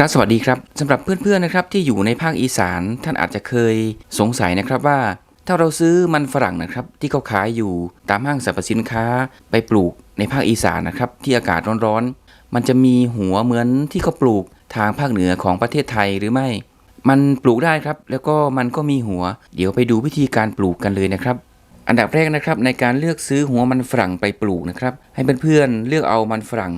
ครับสวัสดีครับสำหรับเพื่อนๆนะครับที่อยู่ในภาคอีสานท่านอาจจะเคยสงสัยนะครับว่า ถ้าเราซื้อมันฝรั่งนะครับ ที่เขาขายอยู่ตามห้างสรรพสินค้าไปปลูกในภาคอีสานนะครับที่อากาศร้อนๆ มันจะมีหัวเหมือนที่เขาปลูกทางภาคเหนือของประเทศไทยหรือไม่ มันปลูกได้ครับ แล้วก็มันก็มีหัว เดี๋ยวไปดูวิธีการปลูกกันเลยนะครับ อันดับแรกนะครับในการเลือกซื้อหัวมันฝรั่งไปปลูกนะครับ ให้เพื่อนๆเลือกเอามันฝรั่ง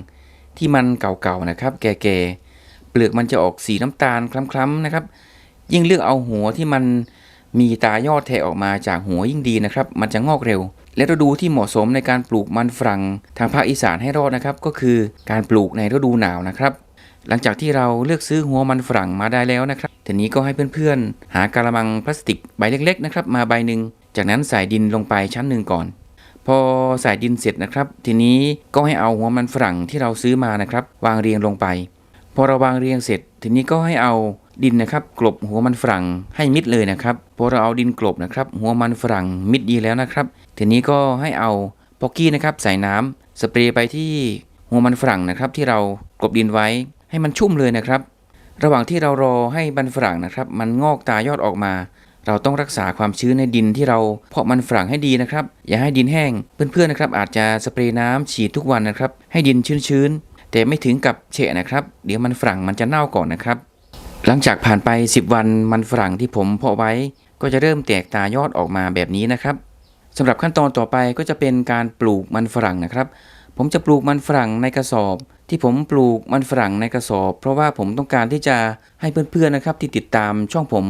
ที่มันเก่าๆนะครับ แก่ๆ เปลือกมันจะออกสีน้ำตาลคล้ำๆนะครับ ยิ่งเลือกเอาหัวที่มันมีตายอดแทะออกมาจากหัวยิ่งดีนะครับ มันจะงอกเร็ว และฤดูที่เหมาะสมในการปลูกมันฝรั่งทางภาคอีสานให้รอดนะครับ ก็คือการปลูกในฤดูหนาวนะครับ หลังจากที่เราเลือกซื้อหัวมันฝรั่งมาได้แล้วนะครับทีนี้ก็ให้เพื่อนๆ หากระมังพลาสติกใบเล็ก ๆ นะครับ มาใบหนึ่งจากนั้นใส่ดินลงไปชั้นหนึ่งก่อน พอใส่ดินเสร็จนะครับ ทีนี้ก็ให้เอาหัวมันฝรั่งที่เราซื้อมานะครับ วางเรียงลงไป อเราวางเรียงเสร็จ ทีนี้ก็ให้เอาดินนะครับ กลบหัวมันฝรั่งให้มิดเลยนะครับพอเราเอาดินกลบนะครับ หัวมันฝรั่งมิดดีแล้วนะครับ ทีนี้ก็ให้เอาพ็อกกี้นะครับใส่น้ำสเปรย์ไปที่หัวมันฝรั่งนะครับ ที่เรากลบดินไว้ให้มันชุ่มเลยนะครับ ระหว่างที่เรารอให้มันฝรั่งนะครับ มันงอกตายอดออกมา เราต้องรักษาความชื้นในดินที่เราเพาะมันฝรั่งให้ดีนะครับ อย่าให้ดินแห้ง เพื่อนๆนะครับอาจจะสเปรย์น้ำฉีดทุกวันนะครับ ให้ดินชื้นๆ แต่ไม่ถึงกับเฉะนะครับ เดี๋ยวมันฝรั่งมันจะเน่าก่อนนะครับ หลังจากผ่านไป 10 วันมันฝรั่งที่ผมเพาะไว้ก็จะเริ่มแตกตายอดออกมาแบบนี้นะครับสำหรับขั้นตอนต่อไปก็จะเป็นการปลูกมันฝรั่งนะครับ ผมจะปลูกมันฝรั่งในกระสอบ ที่ผมปลูกมันฝรั่งในกระสอบ เพราะว่าผมต้องการที่จะให้เพื่อนๆนะครับ ที่ติดตามช่องผม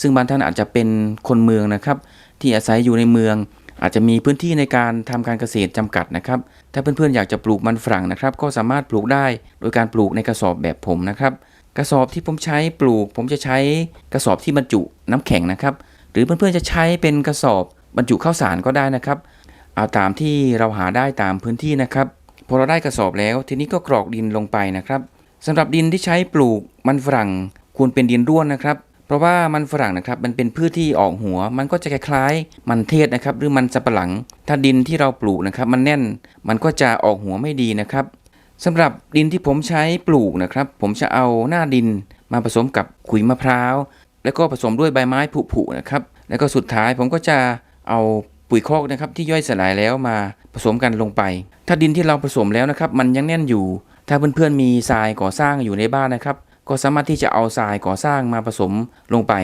ซึ่งบางท่านอาจจะเป็นคนเมืองนะครับ ที่อาศัยอยู่ในเมือง อาจจะมีพื้นที่ในการทำการเกษตรจำกัดนะครับ ถ้าเพื่อนๆอยากจะปลูกมันฝรั่งนะครับ ก็สามารถปลูกได้โดยการปลูกในกระสอบแบบผมนะครับ กระสอบที่ผมใช้ปลูก ผมจะใช้กระสอบที่บรรจุน้ำแข็งนะครับ หรือเพื่อนๆจะใช้เป็นกระสอบบรรจุข้าวสารก็ได้นะครับเอาตามที่เราหาได้ตามพื้นที่นะครับพอเราได้กระสอบแล้ว ทีนี้ก็กรอกดินลงไปนะครับสำหรับดินที่ใช้ปลูกมันฝรั่งควรเป็นดินร่วนนะครับ เพราะว่ามันฝรั่งนะครับมันเป็นพืชที่ออกหัว มันก็จะคล้ายๆ มันเทศนะครับ หรือมันสับปะหลัง ถ้าดินที่เราปลูกนะครับ มันแน่นมันก็จะออกหัวไม่ดีนะครับสำหรับดินที่ผมใช้ปลูกนะครับ ผมจะเอาหน้าดินมาผสมกับขุยมะพร้าวแล้วก็ผสมด้วยใบไม้ผุๆนะครับ แล้วก็สุดท้ายผมก็จะเอาปุ๋ยคอกนะครับที่ย่อยสลายแล้วมาผสมกันลงไป ถ้าดินที่เราผสมแล้วนะครับ มันยังแน่นอยู่ ถ้าเพื่อนๆมีทรายก่อสร้างอยู่ในบ้านนะครับ ก็สามารถที่จะเอาทรายก่อสร้างมาผสมลงไป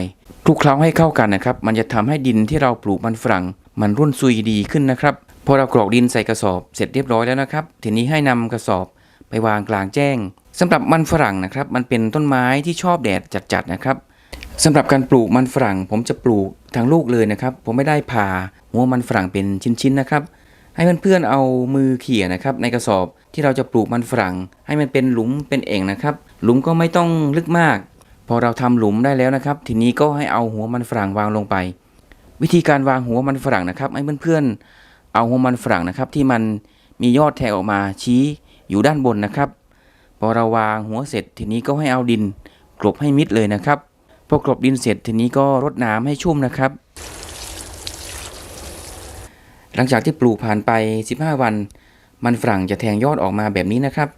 คลุกเคล้าให้เข้ากันนะครับ มันจะทำให้ดินที่เราปลูกมันฝรั่ง มันร่วนซุยดีขึ้นนะครับพอเรากรอกดินใส่กระสอบเสร็จเรียบร้อยแล้วนะครับ ทีนี้ให้นำกระสอบไปวางกลางแจ้งสำหรับมันฝรั่งนะครับ มันเป็นต้นไม้ที่ชอบแดดจัดๆนะครับสำหรับการปลูกมันฝรั่ง ผมจะปลูกทั้งลูกเลยนะครับ ผมไม่ได้ผ่าหัวมันฝรั่งเป็นชิ้นๆนะครับ ให้เพื่อนๆเอามือเขี่ยนะครับในกระสอบที่เราจะปลูกมันฝรั่ง ให้มันเป็นหลุมเป็นเอ่งนะครับ หลุมก็ไม่ต้องลึกมาก พอเราทำหลุมได้แล้วนะครับ ทีนี้ก็ให้เอาหัวมันฝรั่งวางลงไป วิธีการวางหัวมันฝรั่งนะครับ ให้เพื่อนๆเอาหัวมันฝรั่งนะครับ ที่มันมียอดแทกออกมาชี้อยู่ด้านบนนะครับ พอเราวางหัวเสร็จทีนี้ก็ให้เอาดินกลบให้มิดเลยนะครับพอกลบดินเสร็จทีนี้ก็รดน้ำให้ชุ่มนะครับ หลังจากที่ปลูกผ่านไป 15 วัน มันฝรั่งจะแทงยอดออกมาแบบนี้นะครับ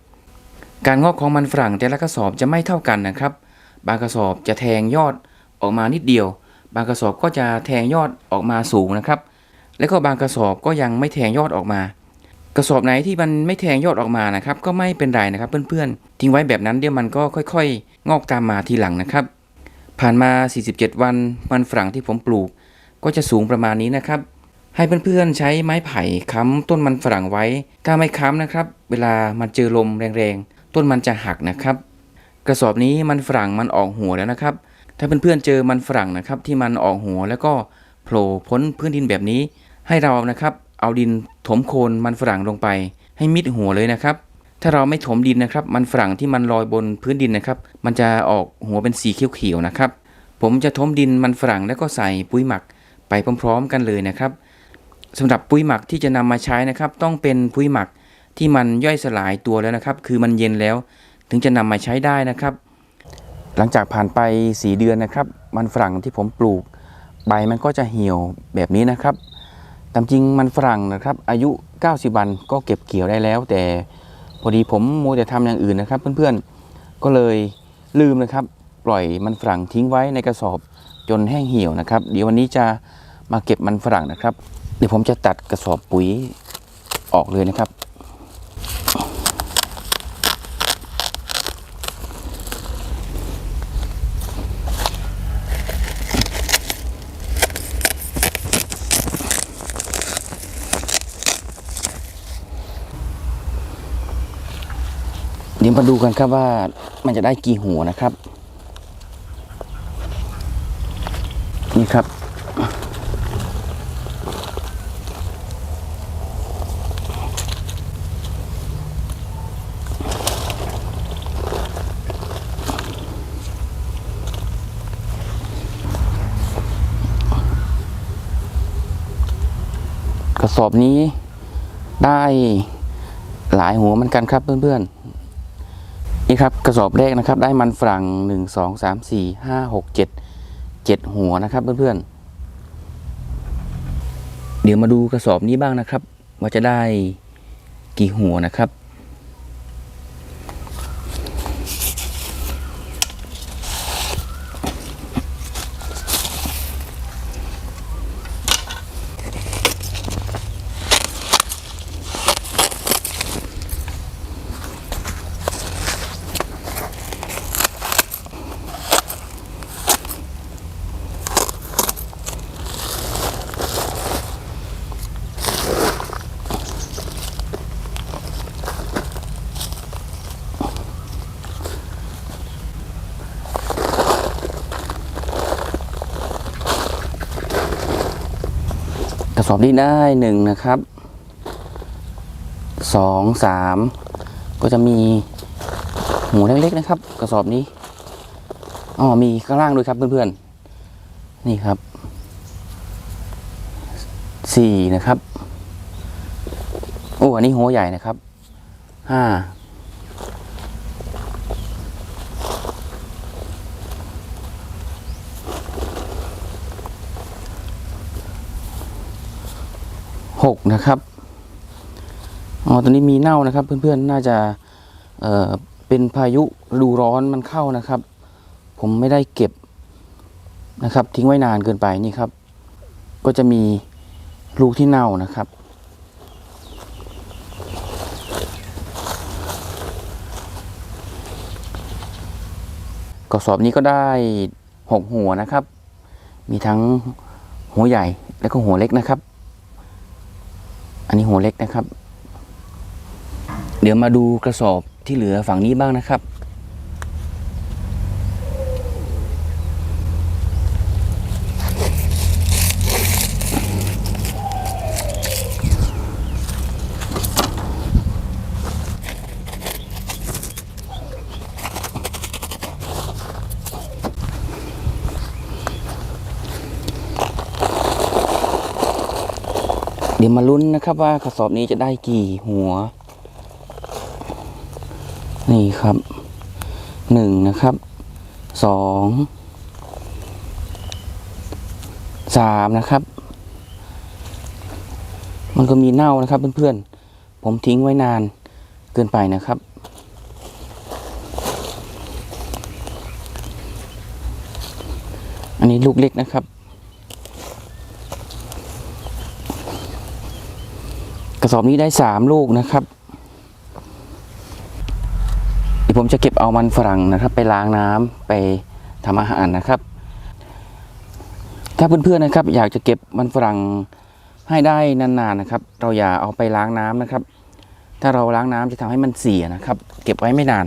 การงอกของมันฝรั่งแต่ละกระสอบจะไม่เท่ากันนะครับ บางกระสอบจะแทงยอดออกมานิดเดียว บางกระสอบก็จะแทงยอดออกมาสูงนะครับ แล้วก็บางกระสอบก็ยังไม่แทงยอดออกมา กระสอบไหนที่มันไม่แทงยอดออกมานะครับ ก็ไม่เป็นไรนะครับเพื่อนๆ ทิ้งไว้แบบนั้นเดี๋ยวมันก็ค่อยๆ งอกตามมาทีหลังนะครับ ผ่านมา 47 วันมันฝรั่งที่ผมปลูก ก็จะสูงประมาณนี้นะครับ ให้เพื่อนๆใช้ไม้ไผ่ค้ำต้นมันฝรั่งไว้ ถ้าไม่ค้ำนะครับ เวลามันเจอลมแรงๆ ต้นมันจะหักนะครับ กระสอบนี้มันฝรั่งมันออกหัวแล้วนะครับ ถ้าเพื่อนๆเจอมันฝรั่งนะครับ ที่มันออกหัวแล้วก็โผล่พ้นพื้นดินแบบนี้ ให้เรานะครับ เอาดินถมโคนมันฝรั่งลงไป ให้มิดหัวเลยนะครับ ถ้าเราไม่ถมดินนะครับ มันฝรั่งที่มันลอยบนพื้นดินนะครับ มันจะออกหัวเป็นสีเขียวๆนะครับ ผมจะถมดินมันฝรั่งแล้วก็ใส่ปุ๋ยหมักไปพร้อม ๆ กันเลยนะครับ สำหรับปุ๋ยหมักที่จะนำมาใช้นะครับ ต้องเป็นปุ๋ยหมักที่มันย่อยสลายตัวแล้วนะครับ คือมันเย็นแล้วถึงจะนำมาใช้ได้นะครับ หลังจากผ่านไป 4 เดือนนะครับ มันฝรั่งที่ผมปลูก ใบมันก็จะเหี่ยวแบบนี้นะครับตามจริงมันฝรั่งนะครับ อายุ 90 วันก็เก็บเกี่ยวได้แล้ว แต่พอดีผมมัวแต่ทำอย่างอื่นนะครับ เพื่อนๆก็เลยลืมนะครับ ปล่อยมันฝรั่งทิ้งไว้ในกระสอบจนแห้งเหี่ยวนะครับ เดี๋ยววันนี้จะมาเก็บมันฝรั่งนะครับ เดี๋ยวผมจะตัดกระสอบปุ๋ยออกเลยนะครับ เดี๋ยวมาดูกันครับว่ามันจะได้กี่หัวนะครับ นี่ครับ กระสอบนี้ได้หลายหัวเหมือนกันครับเพื่อนๆ นี่ครับกระสอบแรกนะครับ ได้มันฝรั่งหนึ่งสองสามสี่ห้าหกเจ็ดเจ็ดหัวนะครับเพื่อนๆ เดี๋ยวมาดูกระสอบนี้บ้างนะครับ ว่าจะได้กี่หัวนะครับ กระสอบนี้ได้หนึ่งนะครับสองสามก็จะมีหัวเล็กๆนะครับ กระสอบนี้อ๋อมีข้างล่างด้วยครับเพื่อนๆ นี่ครับสี่นะครับโอ้อันนี้หัวใหญ่นะครับห้า หกนะครับอ๋อตอนนี้มีเน่านะครับ เพื่อนๆ น่าจะเอ่อเป็นพายุดูร้อนมันเข้านะครับ ผมไม่ได้เก็บนะครับ ทิ้งไว้นานเกินไปนี่ครับ ก็จะมีลูกที่เน่านะครับกระสอบนี้ก็ได้หกหัวนะครับ มีทั้งหัวใหญ่และก็หัวเล็กนะครับ อันนี้หัวเล็กนะครับ เดี๋ยวมาดูกระสอบที่เหลือฝั่งนี้บ้างนะครับ เดี๋ยวมาลุ้นนะครับว่ากระสอบนี้จะได้กี่หัว นี่ครับหนึ่งนะครับสองสามนะครับ มันก็มีเน่านะครับเพื่อนๆ ผมทิ้งไว้นานเกินไปนะครับ อันนี้ลูกเล็กนะครับ ระสอบนี้ได้สามลูกนะครับเดี๋ยวผมจะเก็บเอามันฝรั่งนะครับ ไปล้างน้ำไปทำอาหารนะครับ ถ้าเพื่อนๆนะครับ อยากจะเก็บมันฝรั่งให้ได้นานๆนะครับ เราอย่าเอาไปล้างน้ำนะครับ ถ้าเราล้างน้ำจะทำให้มันเสียนะครับ เก็บไว้ไม่นาน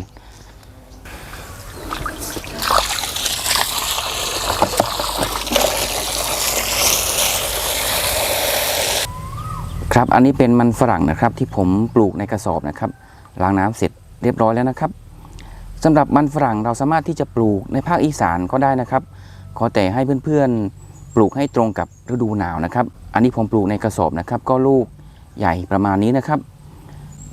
ครับอันนี้เป็นมันฝรั่งนะครับที่ผมปลูกในกระสอบนะครับล้างน้ำเสร็จเรียบร้อยแล้วนะครับสำหรับมันฝรั่งเราสามารถที่จะปลูกในภาคอีสานก็ได้นะครับ ขอแต่ให้เพื่อนๆ ปลูกให้ตรงกับฤดูหนาวนะครับ อันนี้ผมปลูกในกระสอบนะครับ ก็ลูกใหญ่ประมาณนี้นะครับ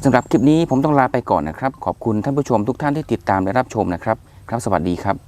สำหรับคลิปนี้ผมต้องลาไปก่อนนะครับ ขอบคุณท่านผู้ชมทุกท่านที่ติดตามและรับชมนะครับ ครับสวัสดีครับ